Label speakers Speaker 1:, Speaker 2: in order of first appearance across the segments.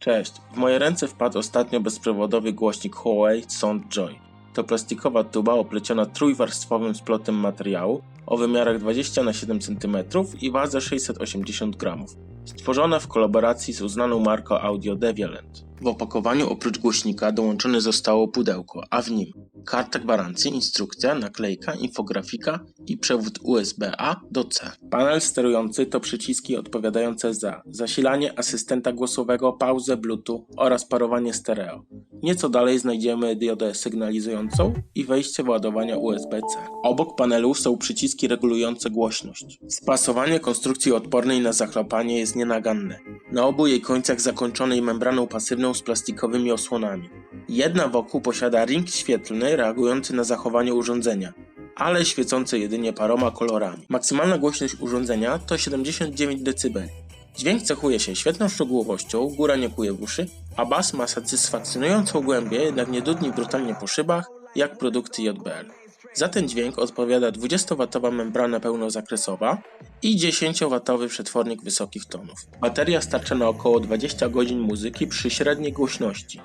Speaker 1: Cześć, w moje ręce wpadł ostatnio bezprzewodowy głośnik Huawei Sound Joy. To plastikowa tuba opleciona trójwarstwowym splotem materiału o wymiarach 20 na 7 cm i wadze 680 g. Stworzona w kolaboracji z uznaną marką Audio Devialand. W opakowaniu oprócz głośnika dołączone zostało pudełko, a w nim karta gwarancji, instrukcja, naklejka, infografika i przewód USB-A do C. Panel sterujący to przyciski odpowiadające za zasilanie asystenta głosowego, pauzę Bluetooth oraz parowanie stereo. Nieco dalej znajdziemy diodę sygnalizującą i wejście ładowania USB-C. Obok panelu są przyciski regulujące głośność. Spasowanie konstrukcji odpornej na zachlapanie jest nienaganne. Na obu jej końcach zakończonej membraną pasywną z plastikowymi osłonami. Jedna wokół posiada ring świetlny reagujący na zachowanie urządzenia, ale świecący jedynie paroma kolorami. Maksymalna głośność urządzenia to 79 dB. Dźwięk cechuje się świetną szczegółowością, góra nie kuje w uszy, a bas ma satysfakcjonującą głębię, jednak nie dudni brutalnie po szybach, jak produkty JBL. Za ten dźwięk odpowiada 20W membrana pełnozakresowa i 10W przetwornik wysokich tonów. Bateria starcza na około 20 godzin muzyki przy średniej głośności,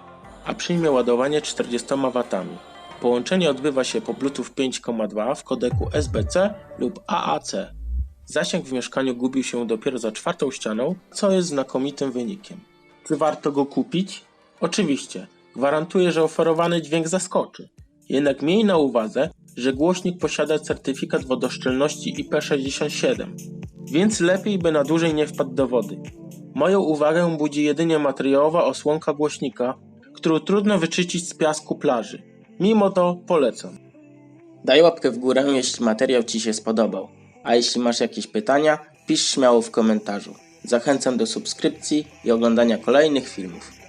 Speaker 1: a przyjmie ładowanie 40 W. Połączenie odbywa się po Bluetooth 5.2 w kodeku SBC lub AAC. Zasięg w mieszkaniu gubił się dopiero za czwartą ścianą, co jest znakomitym wynikiem. Czy warto go kupić? Oczywiście, gwarantuję, że oferowany dźwięk zaskoczy. Jednak miej na uwadze, że głośnik posiada certyfikat wodoszczelności IP67, więc lepiej by na dłużej nie wpadł do wody. Moją uwagę budzi jedynie materiałowa osłonka głośnika, którą trudno wyczyścić z piasku plaży. Mimo to polecam. Daj łapkę w górę, jeśli materiał Ci się spodobał. A jeśli masz jakieś pytania, pisz śmiało w komentarzu. Zachęcam do subskrypcji i oglądania kolejnych filmów.